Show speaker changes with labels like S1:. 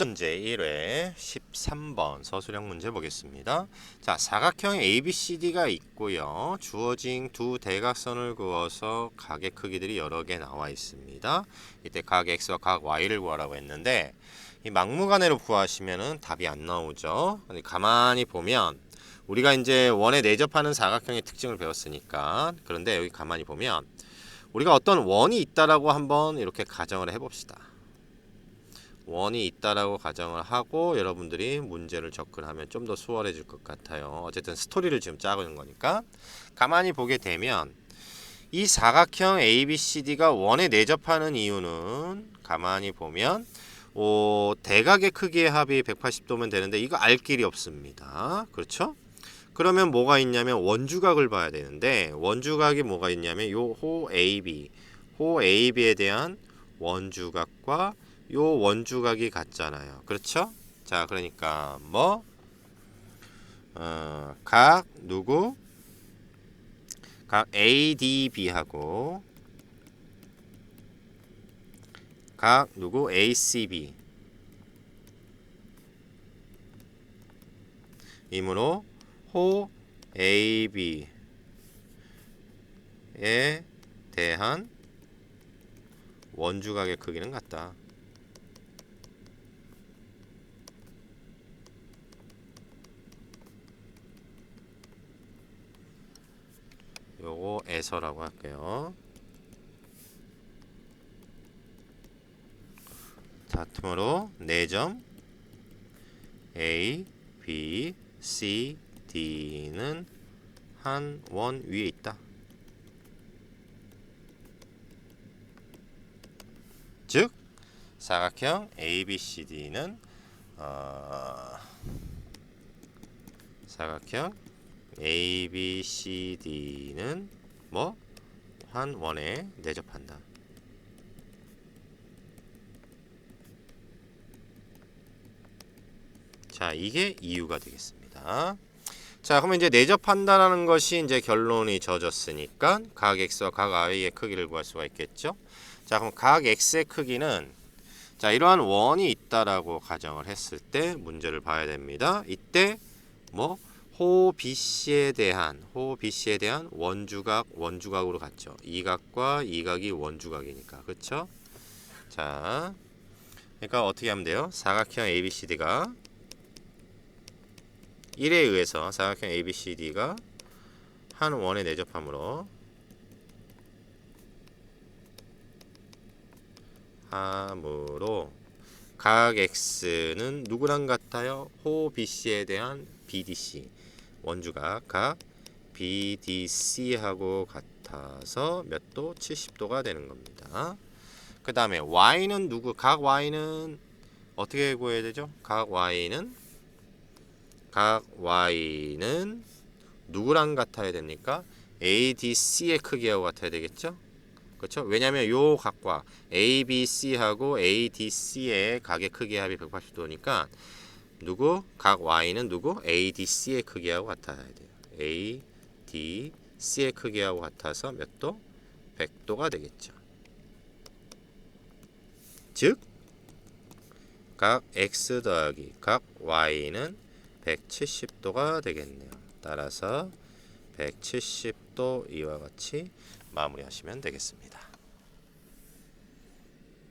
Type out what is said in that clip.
S1: 문제 1회 13번 서술형 문제 보겠습니다. 자, 사각형 ABCD가 있고요. 주어진 두 대각선을 그어서 각의 크기들이 여러 개 나와 있습니다. 이때 각 X와 각 Y를 구하라고 했는데 이 막무가내로 구하시면은 답이 안 나오죠. 가만히 보면 우리가 이제 원에 내접하는 사각형의 특징을 배웠으니까 그런데 여기 가만히 보면 우리가 어떤 원이 있다라고 한번 이렇게 가정을 해봅시다. 원이 있다라고 가정을 하고 여러분들이 문제를 접근하면 좀 더 수월해질 것 같아요. 어쨌든 스토리를 지금 짜는 거니까 가만히 보게 되면 이 사각형 ABCD가 원에 내접하는 이유는 가만히 보면 오, 대각의 크기의 합이 180도면 되는데 이거 알 길이 없습니다. 그렇죠? 그러면 뭐가 있냐면 원주각을 봐야 되는데 원주각이 뭐가 있냐면 요 호 AB, 호 AB에 대한 원주각과 요 원주각이 같잖아요. 그렇죠? 자, 그러니까 뭐 어, 각 누구? 각 ADB하고 각 누구? ACB 이므로 호 AB에 대한 원주각의 크기는 같다. 요거 에서라고 할게요. 다툼으로 4점 A, B, C, D는 한 원 위에 있다. 즉 사각형 ABCD는 어, 사각형 ABCD는 뭐 한 원에 내접한다. 자, 이게 이유가 되겠습니다. 자, 그러면 이제 내접한다라는 것이 이제 결론이 젖었으니까 각 x와 각 y의 크기를 구할 수가 있겠죠. 자, 그럼 각 x의 크기는 자, 이러한 원이 있다라고 가정을 했을 때 문제를 봐야 됩니다. 이때 뭐 호 BC에 대한 호 BC에 대한 원주각 원주각으로 갔죠. 이 각과 이 각이 원주각이니까. 그렇죠? 자. 그러니까 어떻게 하면 돼요? 사각형 ABCD가 1에 의해서 사각형 ABCD가 한 원에 내접함으로 함으로 각 X는 누구랑 같아요? 호 BC에 대한 BDC 원주각 각 BDC하고 같아서 몇 도? 70도가 되는 겁니다. 그 다음에 Y는 누구? 각 Y는 어떻게 구해야 되죠? 각 Y는 각 Y는 누구랑 같아야 됩니까? ADC의 크기하고 같아야 되겠죠? 그렇죠? 왜냐하면 요 각과 ABC하고 ADC의 각의 크기 합이 180도니까 누구? 각 Y는 누구? ADC의 크기하고 같아야 돼요. ADC의 크기하고 같아서 몇 도? 100도가 되겠죠. 즉, 각 X 더하기 각 Y는 170도가 되겠네요. 따라서 170도 이와 같이 마무리하시면 되겠습니다.